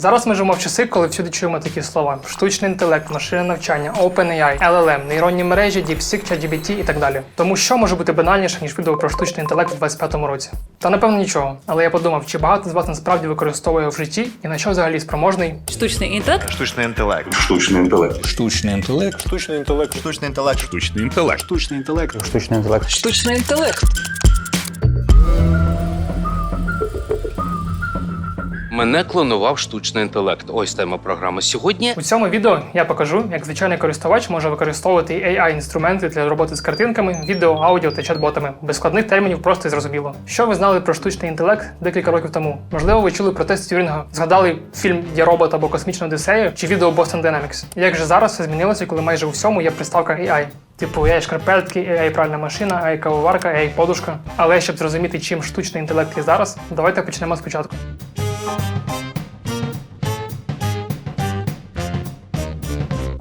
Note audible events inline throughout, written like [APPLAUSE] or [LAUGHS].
Зараз ми живемо в часи, коли всюди чуємо такі слова: штучний інтелект, машинне навчання, OpenAI, LLM, нейронні мережі, DeepSeek, ChatGPT і так далі. Тому що може бути банальніше, ніж відео про штучний інтелект у 25-му році? Та напевно нічого. Але я подумав, чи багато з вас насправді використовує в житті і на що взагалі спроможний Штучний інтелект Штучний інтелект. Штучний інтелект. Штучний інтелект. Штучний інтелект. Штучний інтелект. Штучний інтелект. Штучний інтелект. Штучний інтелект. штучний інтелект. Мене клонував штучний інтелект. Ось тема програми. Сьогодні У цьому відео я покажу, як звичайний користувач може використовувати AI-інструменти для роботи з картинками, відео, аудіо та чат-ботами. Без складних термінів просто і зрозуміло. Що ви знали про штучний інтелект декілька років тому? Можливо, ви чули про тест Тюрінга, згадали фільм Я робот або Космічну Одіссею чи відео Boston Dynamics. Як же зараз все змінилося, коли майже у всьому є приставка AI? Типу AI шкарпетки, AI пральна машина, AI кавоварка, AI подушка. Але щоб зрозуміти, чим штучний інтелект є зараз, давайте почнемо спочатку.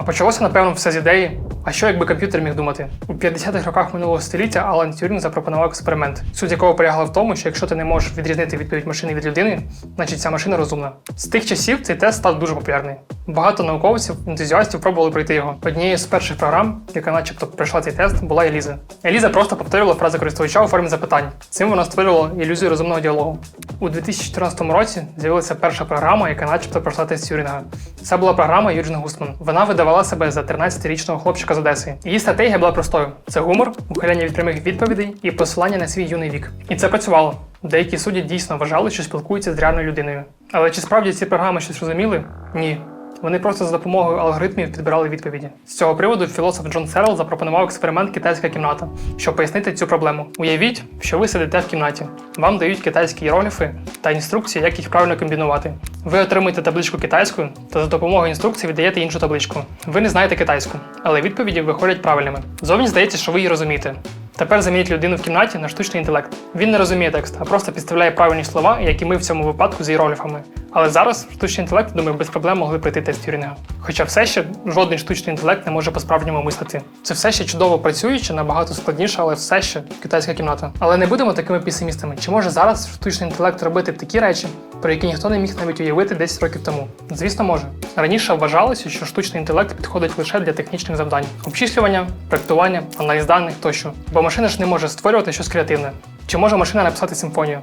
Почалося, напевно, все з ідеї. А що якби комп'ютер міг думати? У 50-х роках минулого століття Алан Тюрінг запропонував експеримент, суть якого полягала в тому, що якщо ти не можеш відрізнити відповідь машини від людини, значить ця машина розумна. З тих часів цей тест став дуже популярний. Багато науковців, ентузіастів пробували пройти його. Однією з перших програм, яка начебто пройшла цей тест, була Еліза. Еліза просто повторювала фрази користувача у формі запитань. Цим вона створювала ілюзію розумного діалогу. У 2014 році з'явилася перша програма, яка начебто пройшла тест Тюрінга. Це була програма Юджин Гусман. Вона видавала себе за 13-річного хлопчика Одеси. Її стратегія була простою: це гумор, ухиляння від прямих відповідей і посилання на свій юний вік. І це працювало. Деякі судді дійсно вважали, що спілкуються з реальною людиною. Але чи справді ці програми щось розуміли? Ні. Вони просто за допомогою алгоритмів підбирали відповіді. З цього приводу філософ Джон Серл запропонував експеримент Китайська кімната, щоб пояснити цю проблему. Уявіть, що ви сидите в кімнаті. Вам дають китайські іерогліфи та інструкції, як їх правильно комбінувати. Ви отримуєте табличку китайською та за допомогою інструкцій віддаєте іншу табличку. Ви не знаєте китайську, але відповіді виходять правильними. Зовні здається, що ви її розумієте. Тепер замініть людину в кімнаті на штучний інтелект. Він не розуміє текст, а просто підставляє правильні слова, як і ми в цьому випадку з іерогліфами. Але зараз штучний інтелект, думаю, без проблем могли пройти тест Тюрінга. Хоча все ще жоден штучний інтелект не може по-справжньому мислити. Це все ще чудово працююче, набагато складніше, але все ще китайська кімната. Але не будемо такими песимістами. Чи може зараз штучний інтелект робити такі речі, про які ніхто не міг навіть уявити 10 років тому? Звісно, може. Раніше вважалося, що штучний інтелект підходить лише для технічних завдань: обчислювання, проектування, аналіз даних тощо. Бо машина ж не може створювати щось креативне. Чи може машина написати симфонію?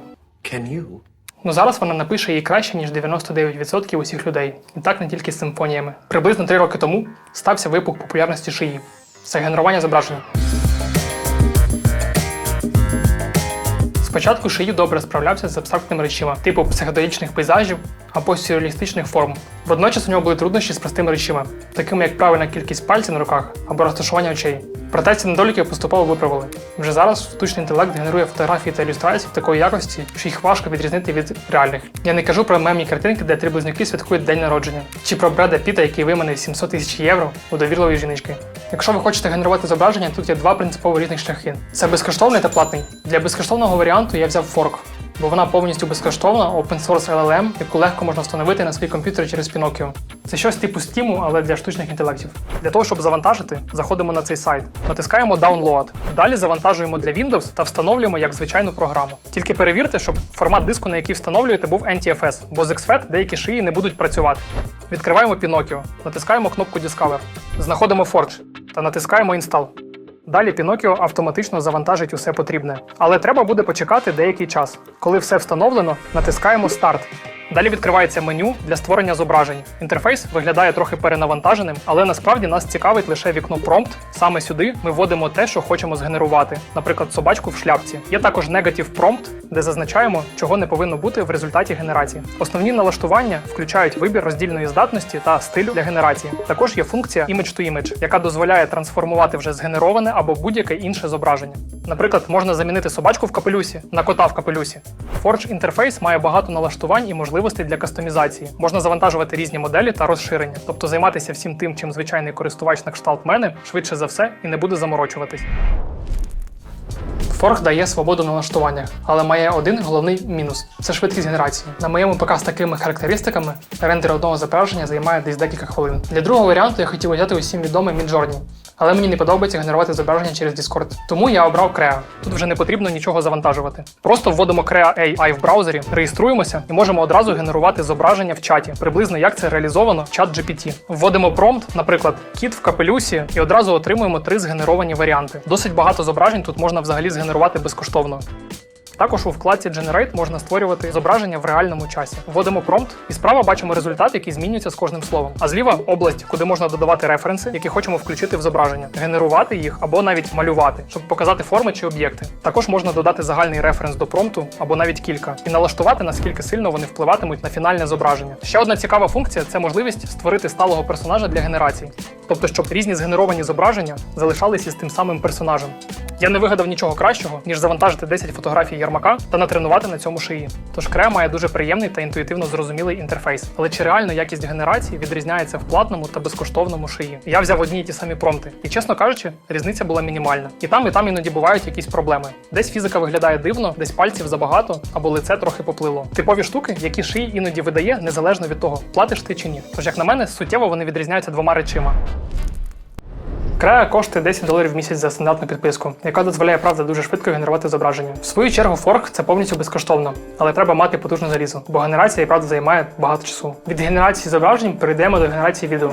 Ну зараз вона напише її краще, ніж 99% усіх людей. І так не тільки з симфоніями. Приблизно три роки тому стався випух популярності шиї. Це генерування зображення. Спочатку шиї добре справлявся з абстрактними речима, типу психоделічних пейзажів або сюрреалістичних форм. Водночас у нього були труднощі з простими речима, такими як правильна кількість пальців на руках або розташування очей. Проте ці недоліки поступово виправили. Вже зараз штучний інтелект генерує фотографії та ілюстрації в такої якості, що їх важко відрізнити від реальних. Я не кажу про мемні картинки, де три близнюки святкують день народження, чи про Бреда Піта, який виманив 700 тисяч євро у довірливої жіночки. Якщо ви хочете генерувати зображення, тут є два принципово різних шляхи: це безкоштовний та платний. Для безкоштовного варіанту я взяв Fork, бо вона повністю безкоштовна, open source LLM, яку легко можна встановити на свій комп'ютер через Pinocchio. Це щось типу Steam, але для штучних інтелектів. Для того, щоб завантажити, заходимо на цей сайт, натискаємо Download. Далі завантажуємо для Windows та встановлюємо як звичайну програму. Тільки перевірте, щоб формат диску, на який встановлюєте, був NTFS, бо з XFAT деякі шиї не будуть працювати. Відкриваємо Pinocchio, натискаємо кнопку Discover, знаходимо Forge та натискаємо Install. Далі Pinocchio автоматично завантажить усе потрібне. Але треба буде почекати деякий час. Коли все встановлено, натискаємо Старт. Далі відкривається меню для створення зображень. Інтерфейс виглядає трохи перенавантаженим, але насправді нас цікавить лише вікно Prompt. Саме сюди ми вводимо те, що хочемо згенерувати, наприклад, собачку в шляпці. Є також Negative Prompt, де зазначаємо, чого не повинно бути в результаті генерації. Основні налаштування включають вибір роздільної здатності та стилю для генерації. Також є функція Image to Image, яка дозволяє трансформувати вже згенероване або будь-яке інше зображення. Наприклад, можна замінити собачку в капелюсі на кота в капелюсі. Forge інтерфейс має багато налаштувань і можливостей для кастомізації. Можна завантажувати різні моделі та розширення, тобто займатися всім тим, чим звичайний користувач на кшталт мене швидше за все і не буде заморочуватись. Fork дає свободу на налаштуваннях, але має один головний мінус це швидкість генерації. На моєму ПК з такими характеристиками рендер одного зображення займає десь декілька хвилин. Для другого варіанту я хотів взяти усім відомий Midjourney, але мені не подобається генерувати зображення через Discord. Тому я обрав Crea. Тут вже не потрібно нічого завантажувати. Просто вводимо Crea AI в браузері, реєструємося і можемо одразу генерувати зображення в чаті, приблизно як це реалізовано в чат GPT. Вводимо промпт, наприклад, кіт в капелюсі, і одразу отримуємо три згенеровані варіанти. Досить багато зображень тут можна взагалі згенерувати безкоштовно. Також у вкладці Generate можна створювати зображення в реальному часі. Вводимо промпт, і справа бачимо результат, який змінюється з кожним словом. А зліва область, куди можна додавати референси, які хочемо включити в зображення, генерувати їх або навіть малювати, щоб показати форми чи об'єкти. Також можна додати загальний референс до промпту або навіть кілька, і налаштувати наскільки сильно вони впливатимуть на фінальне зображення. Ще одна цікава функція це можливість створити сталого персонажа для генерації, тобто, щоб різні згенеровані зображення залишалися з тим самим персонажем. Я не вигадав нічого кращого, ніж завантажити 10 фотографій Ярмака та натренувати на цьому шиї. Тож Crea має дуже приємний та інтуїтивно зрозумілий інтерфейс. Але чи реально якість генерації відрізняється в платному та безкоштовному шиї? Я взяв одні й ті самі промпти, і чесно кажучи, різниця була мінімальна. І там, і там іноді бувають якісь проблеми. Десь фізика виглядає дивно, десь пальців забагато, або лице трохи поплило. Типові штуки, які шиї іноді видає, незалежно від того, платиш ти чи ні. Тож, як на мене, суттєво вони відрізняються двома речима. Креа коштує 10 доларів в місяць за стандартну підписку, яка дозволяє правда дуже швидко генерувати зображення. В свою чергу Fork це повністю безкоштовно, але треба мати потужну залізо, бо генерація і правда займає багато часу. Від генерації зображень перейдемо до генерації відео.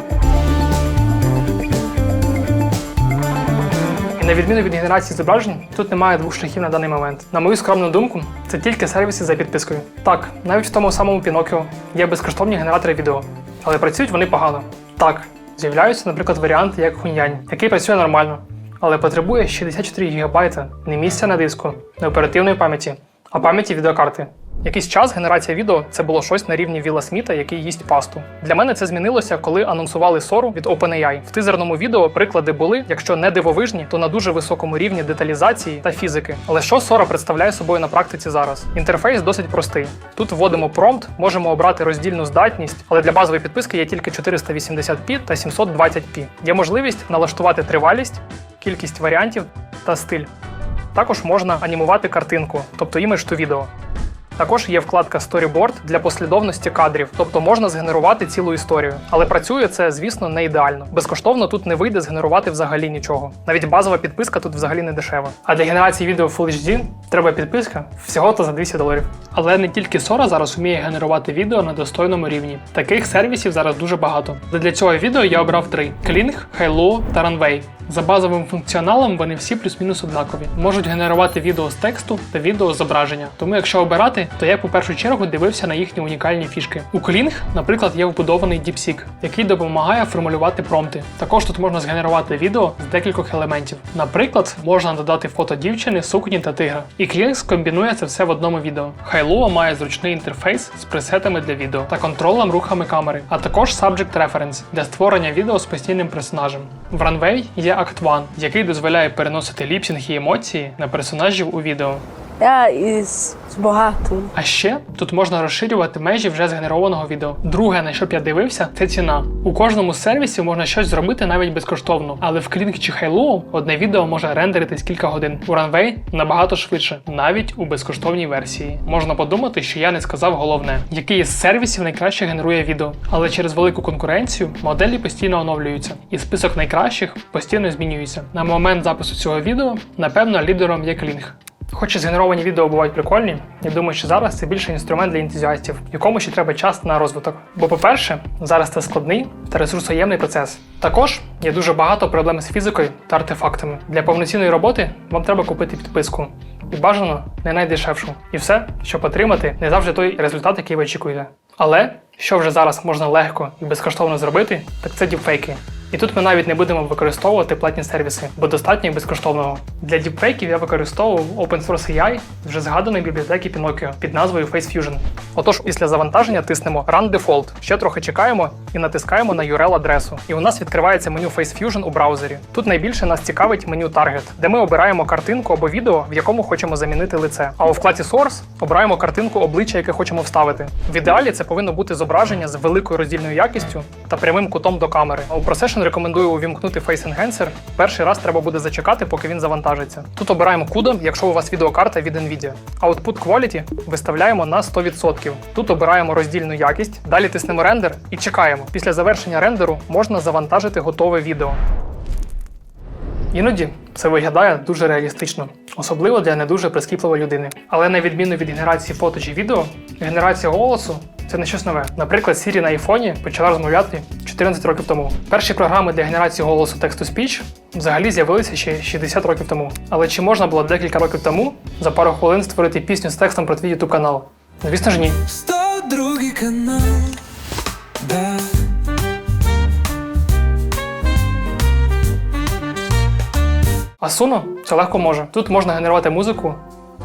На відміну від генерації зображень, тут немає двох шляхів на даний момент. На мою скромну думку, це тільки сервіси за підпискою. Так, навіть в тому самому Pinocchio є безкоштовні генератори відео, але працюють вони погано. Так, з'являються, наприклад, варіанти як Хуньянь, який працює нормально, але потребує 64 ГБ не місця на диску, не оперативної пам'яті, а пам'яті відеокарти. Якийсь час генерація відео це було щось на рівні Віла Сміта, який їсть пасту. Для мене це змінилося, коли анонсували Сору від OpenAI. В тизерному відео приклади були, якщо не дивовижні, то на дуже високому рівні деталізації та фізики. Але що Сора представляє собою на практиці зараз? Інтерфейс досить простий. Тут вводимо промпт, можемо обрати роздільну здатність, але для базової підписки є тільки 480p та 720p. Є можливість налаштувати тривалість, кількість варіантів та стиль. Також можна анімувати картинку, тобто імідж to відео. Також є вкладка Storyboard для послідовності кадрів, тобто можна згенерувати цілу історію. Але працює це, звісно, не ідеально. Безкоштовно тут не вийде згенерувати взагалі нічого. Навіть базова підписка тут взагалі не дешева. А для генерації відео Full HD треба підписка всього то за 200 доларів. Але не тільки Sora зараз вміє генерувати відео на достойному рівні. Таких сервісів зараз дуже багато. Для цього відео я обрав три: Kling, Hailuo та Runway. За базовим функціоналом вони всі плюс-мінус однакові. Можуть генерувати відео з тексту та відео зображення. Тому, якщо обирати, то я по першу чергу дивився на їхні унікальні фішки. У Kling, наприклад, є вбудований DeepSeek, який допомагає формулювати промпти. Також тут можна згенерувати відео з декількох елементів. Наприклад, можна додати фото дівчини, сукні та тигра. І Kling скомбінує це все в одному відео. Hailuo має зручний інтерфейс з пресетами для відео та контролем рухами камери, а також Subject Reference для створення відео з постійним персонажем. В Runway є Act One, який дозволяє переносити ліпсінг і емоції на персонажів у відео. Я із з багатим. А ще тут можна розширювати межі вже згенерованого відео. Друге, на що б я дивився, це ціна. У кожному сервісі можна щось зробити навіть безкоштовно, але в Kling чи Hailuo одне відео може рендеритись кілька годин. У Runway набагато швидше, навіть у безкоштовній версії. Можна подумати, що я не сказав головне, який із сервісів найкраще генерує відео. Але через велику конкуренцію моделі постійно оновлюються, і список найкращих постійно змінюється. На момент запису цього відео, напевно, лідером є Kling. Хоч і згенеровані відео бувають прикольні, я думаю, що зараз це більше інструмент для ентузіастів, якому ще треба час на розвиток. Бо, по-перше, зараз це складний та ресурсоємний процес. Також є дуже багато проблем з фізикою та артефактами. Для повноцінної роботи вам треба купити підписку. І бажано не найдешевшу. І все, щоб отримати не завжди той результат, який ви очікуєте. Але що вже зараз можна легко і безкоштовно зробити, так це діпфейки. І тут ми навіть не будемо використовувати платні сервіси, бо достатньо і безкоштовного. Для діпфейків я використовував Open Source AI вже згаданої бібліотеки Pinocchio під назвою FaceFusion. Отож, після завантаження тиснемо Run Default, ще трохи чекаємо і натискаємо на URL-адресу. І у нас відкривається меню FaceFusion у браузері. Тут найбільше нас цікавить меню Target, де ми обираємо картинку або відео, в якому хочемо замінити лице. А у вкладі Source обираємо картинку обличчя, яке хочемо вставити. В ідеалі це повинно бути зображення з великою роздільною якістю та прямим кутом до камери. У ProSession рекомендую увімкнути Face Enhancer. Перший раз треба буде зачекати, поки він завантажиться. Тут обираємо CUDA, якщо у вас відеокарта від Nvidia. Output Quality виставляємо на 100%. Тут обираємо роздільну якість, далі тиснемо рендер і чекаємо. Після завершення рендеру можна завантажити готове відео. Іноді це виглядає дуже реалістично, особливо для не дуже прискіпливої людини. Але на відміну від генерації фото чи відео, генерація голосу це не щось нове. Наприклад, Siri на айфоні почала розмовляти 14 років тому. Перші програми для генерації голосу тексту-спіч взагалі з'явилися ще 60 років тому. Але чи можна було декілька років тому за пару хвилин створити пісню з текстом про твій YouTube канал? Звісно ж ні. 102 канал. Да. А Suno це легко може. Тут можна генерувати музику,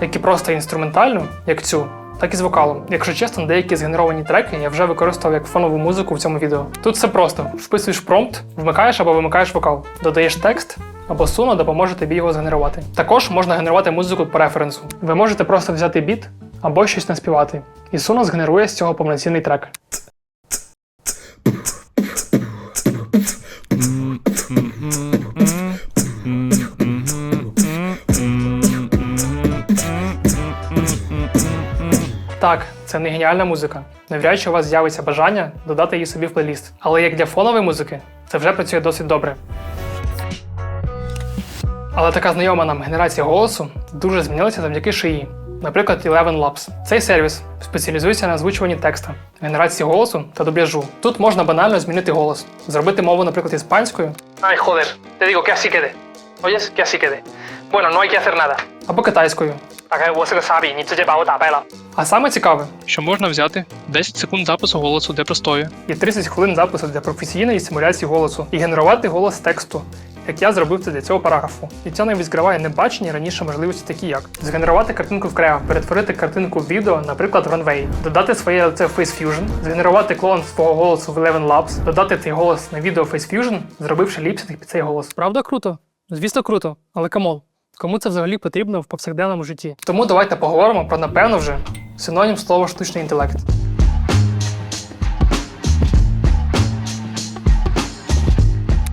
як і просто інструментальну, як цю, так і з вокалом. Якщо чесно, деякі згенеровані треки я вже використовував як фонову музику в цьому відео. Тут все просто: вписуєш промпт, вмикаєш або вимикаєш вокал, додаєш текст. Або суно допоможе тобі його згенерувати. Також можна генерувати музику по референсу. Ви можете просто взяти біт або щось наспівати, і суно згенерує з цього повноцінний трек. Так, це не геніальна музика. Навряд чи у вас з'явиться бажання додати її собі в плейліст. Але як для фонової музики, це вже працює досить добре. Але така знайома нам генерація голосу дуже змінилася завдяки шиї. Наприклад, Eleven Labs. Цей сервіс спеціалізується на озвучуванні текста, генерації голосу та дубляжу. Тут можна банально змінити голос, зробити мову, наприклад, іспанською. Ай, joder, te digo que así quede. Oyes, que así quede. Bueno, no hay que hacer nada або китайською. А саме цікаве, що можна взяти 10 секунд запису голосу для простої і 30 хвилин запису для професійної симуляції голосу і генерувати голос тексту, як я зробив це для цього параграфу. І це не відкриває небачені раніше можливості, такі як згенерувати картинку в Creo, перетворити картинку в відео, наприклад, в Runway, додати своє лице в Face Fusion, згенерувати клон свого голосу в Eleven Labs, додати цей голос на відео Face Fusion, зробивши ліпсинг під цей голос. Правда, круто? Звісно, круто, але камол. Кому це взагалі потрібно в повсякденному житті? Тому давайте поговоримо про напевно вже синонім слова штучний інтелект.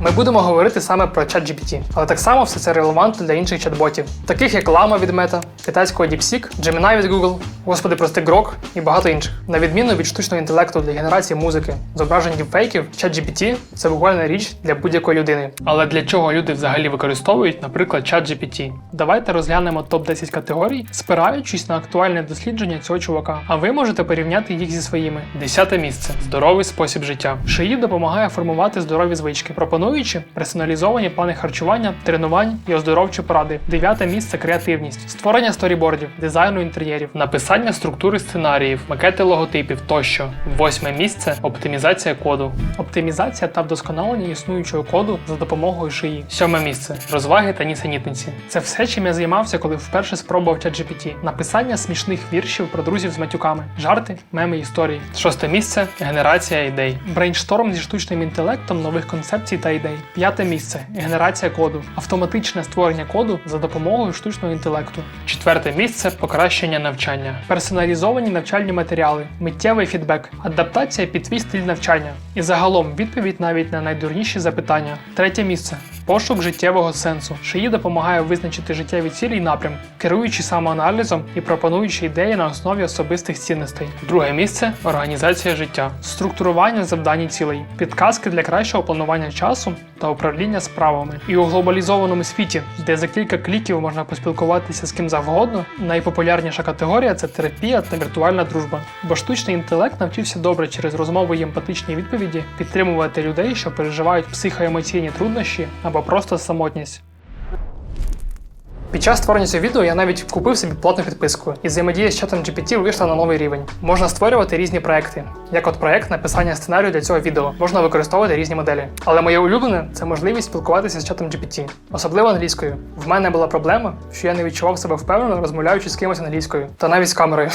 Ми будемо говорити саме про ChatGPT, але так само все це релевантно для інших чат-ботів, таких як Llama від Meta, китайського DeepSeek, Gemini від Google, господи, прости Grok і багато інших. На відміну від штучного інтелекту для генерації музики, зображень діпфейків, ChatGPT – це буквально річ для будь-якої людини. Але для чого люди взагалі використовують, наприклад, ChatGPT? Давайте розглянемо топ-10 категорій, спираючись на актуальне дослідження цього чувака. А ви можете порівняти їх зі своїми. Десяте місце здоровий спосіб життя. Шиї допомагає формувати здорові звички, пропонуючи персоналізовані плани харчування, тренувань і оздоровчі поради. Дев'яте місце креативність, створення сторібордів, дизайну інтер'єрів, написання структури сценаріїв, макети логотипів тощо. Восьме місце оптимізація коду. Оптимізація та вдосконалення існуючого коду за допомогою шиї. Сьоме місце розваги та нісенітниці. Це все, чим я займався, коли вперше спробував ChatGPT. Написання смішних віршів про друзів з матюками, жарти, меми історії. Шосте місце генерація ідей. Брейншторм зі штучним інтелектом нових концепцій та ідей. П'яте місце генерація коду, автоматичне створення коду за допомогою штучного інтелекту. Четверте місце покращення навчання, персоналізовані навчальні матеріали, миттєвий фідбек, адаптація під твій стиль навчання. І загалом відповідь навіть на найдурніші запитання. Третє місце пошук життєвого сенсу. Шиї допомагає визначити життєві цілі й напрям, керуючи самоаналізом і пропонуючи ідеї на основі особистих цінностей. Друге місце організація життя, структурування завдань і цілей, підказки для кращого планування часу та управління справами. І у глобалізованому світі, де за кілька кліків можна поспілкуватися з ким завгодно, найпопулярніша категорія це терапія та віртуальна дружба. Бо штучний інтелект навчився добре через розмови і емпатичні відповіді підтримувати людей, що переживають психоемоційні труднощі або просто самотність. Під час створення цього відео я навіть купив собі платну підписку, і взаємодія з чатом GPT вийшла на новий рівень. Можна створювати різні проекти, як от проект написання сценарію для цього відео. Можна використовувати різні моделі. Але моє улюблене це можливість спілкуватися з чатом GPT, особливо англійською. В мене була проблема, що я не відчував себе впевнено, розмовляючи з кимось англійською, та навіть з камерою.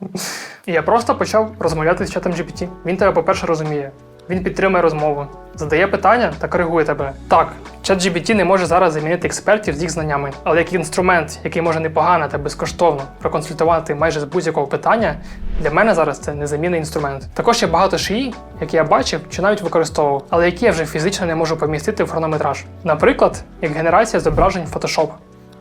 [LAUGHS] І я просто почав розмовляти з чатом GPT. Він тебе, по-перше, розуміє. Він підтримує розмову, задає питання та коригує тебе. Так, ChatGPT не може зараз замінити експертів з їх знаннями, але як інструмент, який може непогано та безкоштовно проконсультувати майже з будь-якого питання, для мене зараз це незамінний інструмент. Також є багато шиї, які я бачив чи навіть використовував, але які я вже фізично не можу помістити в хронометраж. Наприклад, як генерація зображень Photoshop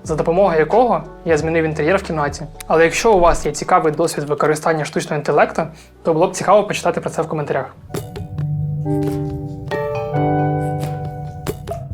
за допомогою якого я змінив інтер'єр в кімнаті. Але якщо у вас є цікавий досвід використання штучного інтелекту, то було б цікаво почитати про це в коментарях.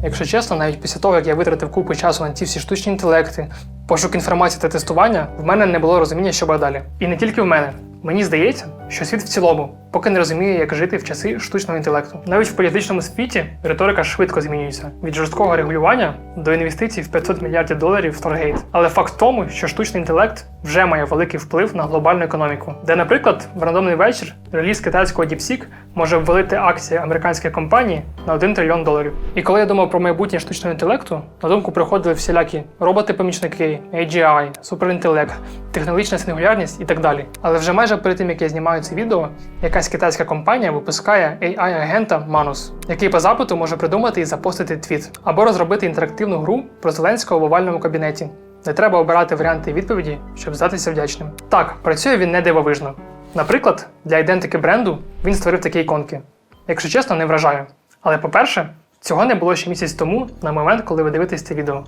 Якщо чесно, навіть після того, як я витратив купу часу на ці всі штучні інтелекти, пошук інформації та тестування, в мене не було розуміння, що буде далі. І не тільки в мене. Мені здається, що світ в цілому поки не розуміє, як жити в часи штучного інтелекту. Навіть в політичному світі риторика швидко змінюється від жорсткого регулювання до інвестицій в 500 мільярдів доларів в торгейт. Але факт в тому, що штучний інтелект вже має великий вплив на глобальну економіку, де, наприклад, в рандомний вечір реліз китайського DeepSeek може ввалити акції американської компанії на 1 трильйон доларів. І коли я думав про майбутнє штучного інтелекту, на думку приходили всілякі роботи-помічники, AGI, суперінтелект, технологічна сингулярність і так далі. Але вже майже перед тим, як я знімаю це відео, якась китайська компанія випускає AI-агента Manus, який по запиту може придумати і запостити твіт, або розробити інтерактивну гру про Зеленського в овальному кабінеті. Не треба обирати варіанти відповіді, щоб здатися вдячним. Так, працює він не дивовижно. Наприклад, для ідентики бренду він створив такі іконки. Якщо чесно, не вражає. Але по-перше, цього не було ще місяць тому, на момент, коли ви дивитесь це відео.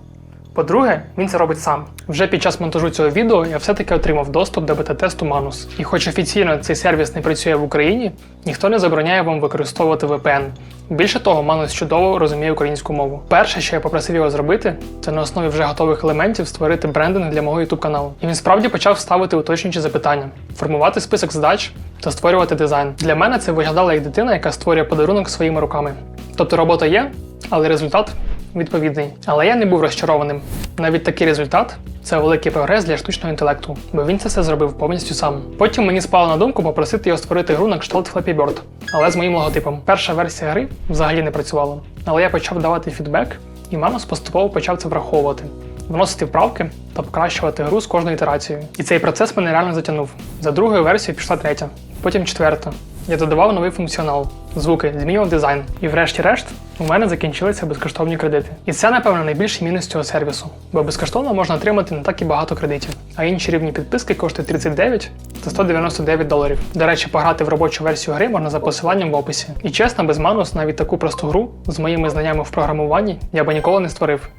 По-друге, він це робить сам. Вже під час монтажу цього відео я все-таки отримав доступ до бета-тесту Manus. І хоч офіційно цей сервіс не працює в Україні, ніхто не забороняє вам використовувати VPN. Більше того, Manus чудово розуміє українську мову. Перше, що я попросив його зробити, це на основі вже готових елементів створити брендинг для мого YouTube каналу. І він справді почав ставити уточнюючі запитання, формувати список задач та створювати дизайн. Для мене це виглядало як дитина, яка створює подарунок своїми руками. Тобто робота є, але результат відповідний. Але я не був розчарованим. Навіть такий результат це великий прогрес для штучного інтелекту, бо він це все зробив повністю сам. Потім мені спало на думку попросити його створити гру на кшталт Flappy Bird, але з моїм логотипом. Перша версія гри взагалі не працювала. Але я почав давати фідбек, і Манус поступово почав це враховувати. Вносити вправки та покращувати гру з кожною ітерацією. І цей процес мене реально затягнув. За другою версією пішла третя, потім четверта. Я додавав новий функціонал, звуки, змінював дизайн. І врешті-решт у мене закінчилися безкоштовні кредити. І це, напевно, найбільший мінус цього сервісу, бо безкоштовно можна отримати не так і багато кредитів, а інші рівні підписки коштують 39 та 199 доларів. До речі, пограти в робочу версію гри можна за посиланням в описі. І чесно, без манус навіть таку просту гру з моїми знаннями в програмуванні я би ніколи не створив.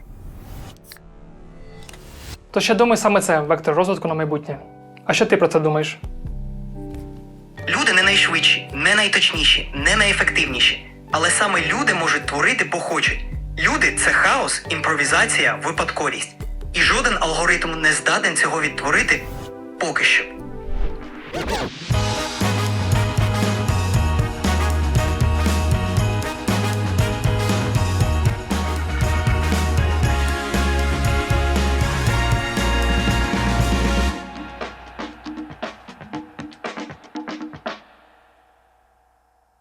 Тож я думаю, саме це вектор розвитку на майбутнє. А що ти про це думаєш? Не найшвидші, не найточніші, не найефективніші. Але саме люди можуть творити, бо хочуть. Люди це хаос, імпровізація, випадковість. І жоден алгоритм не здатен цього відтворити поки що.